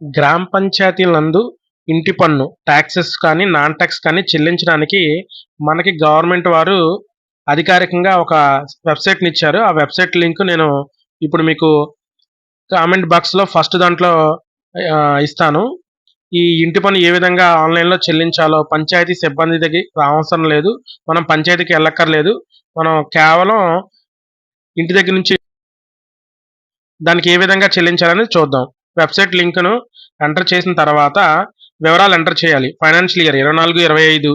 గ్రామ పంచాయతీల నందు ఇంటి పన్ను టాక్సెస్ కానీ నాన్ ట్యాక్స్ కానీ చెల్లించడానికి మనకి గవర్నమెంట్ వారు అధికారికంగా ఒక వెబ్సైట్ని ఇచ్చారు. ఆ వెబ్సైట్ లింక్ నేను ఇప్పుడు మీకు కామెంట్ బాక్స్లో ఫస్ట్ దాంట్లో ఇస్తాను. ఈ ఇంటి పన్ను ఏ విధంగా ఆన్లైన్లో చెల్లించాలో పంచాయతీ సిబ్బంది దగ్గర అవసరం లేదు. మనం పంచాయతీకి వెళ్ళక్కర్లేదు. మనం కేవలం ఇంటి దగ్గర నుంచి దానికి ఏ విధంగా చెల్లించాలని చూద్దాం. వెబ్సైట్ లింక్ను ఎంటర్ చేసిన తర్వాత వివరాలు ఎంటర్ చేయాలి. ఫైనాన్షియల్ ఇయర్ ఇరవై నాలుగు ఇరవై ఐదు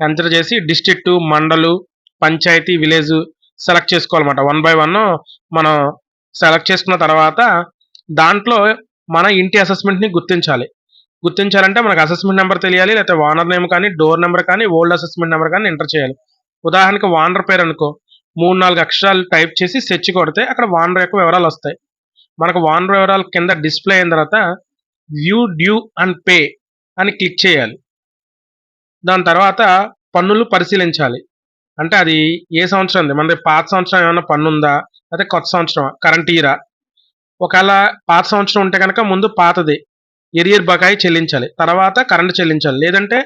ఎంటర్ చేసి డిస్ట్రిక్ట్ మండలు పంచాయతీ విలేజ్ సెలెక్ట్ చేసుకోవాలన్నమాట. వన్ బై వన్ మనం సెలెక్ట్ చేసుకున్న తర్వాత దాంట్లో మన ఇంటి అసెస్మెంట్ని గుర్తించాలి. గుర్తించాలంటే మనకు అసెస్మెంట్ నెంబర్ తెలియాలి లేకపోతే వానర్ నేమ్ కానీ డోర్ నెంబర్ కానీ ఓల్డ్ అసెస్మెంట్ నెంబర్ కానీ ఎంటర్ చేయాలి. ఉదాహరణకి వానర్ పేరు అనుకో మూడు నాలుగు అక్షరాలు టైప్ చేసి సెర్చ్ కొడితే అక్కడ వానర్ యొక్క వివరాలు వస్తాయి. మనకు వాన్ వివరాలు కింద డిస్ప్లే అయిన తర్వాత వ్యూ డ్యూ అండ్ పే అని క్లిక్ చేయాలి. దాని తర్వాత పన్నులు పరిశీలించాలి. అంటే అది ఏ సంవత్సరం మనది పాత సంవత్సరం ఏమైనా పన్ను ఉందా? అదే కొత్త సంవత్సరం కరెంట్ ఇయరా? ఒకవేళ పాత సంవత్సరం ఉంటే కనుక ముందు పాతది. ఎరియర్ బకాయి చెల్లించాలి. తర్వాత కరెంటు చెల్లించాలి. లేదంటే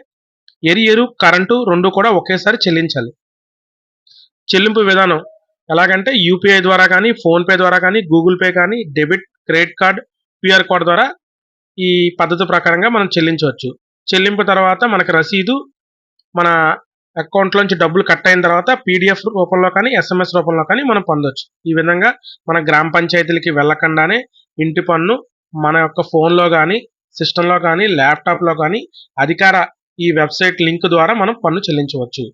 ఎరియరు కరెంటు రెండు కూడా ఒకేసారి చెల్లించాలి. చెల్లింపు విధానం. ఎలాగంటే యూపీఐ ద్వారా కానీ ఫోన్పే ద్వారా కానీ గూగుల్ పే కానీ debit credit card QR code ద్వారా ఈ పద్ధతి ప్రకారంగా మనం చెల్లించవచ్చు. చెల్లింపు తర్వాత మనకు రసీదు మన అకౌంట్లోంచి డబ్బులు కట్ అయిన తర్వాత పీడిఎఫ్ రూపంలో కానీ ఎస్ఎంఎస్ రూపంలో కానీ మనం పొందొచ్చు. ఈ విధంగా మన గ్రామ పంచాయతీలకి వెళ్ళకుండానే ఇంటి పన్ను మన యొక్క ఫోన్లో కానీ సిస్టంలో కానీ ల్యాప్టాప్లో కానీ అధికార ఈ వెబ్సైట్ లింక్ ద్వారా మనం పన్ను చెల్లించవచ్చు.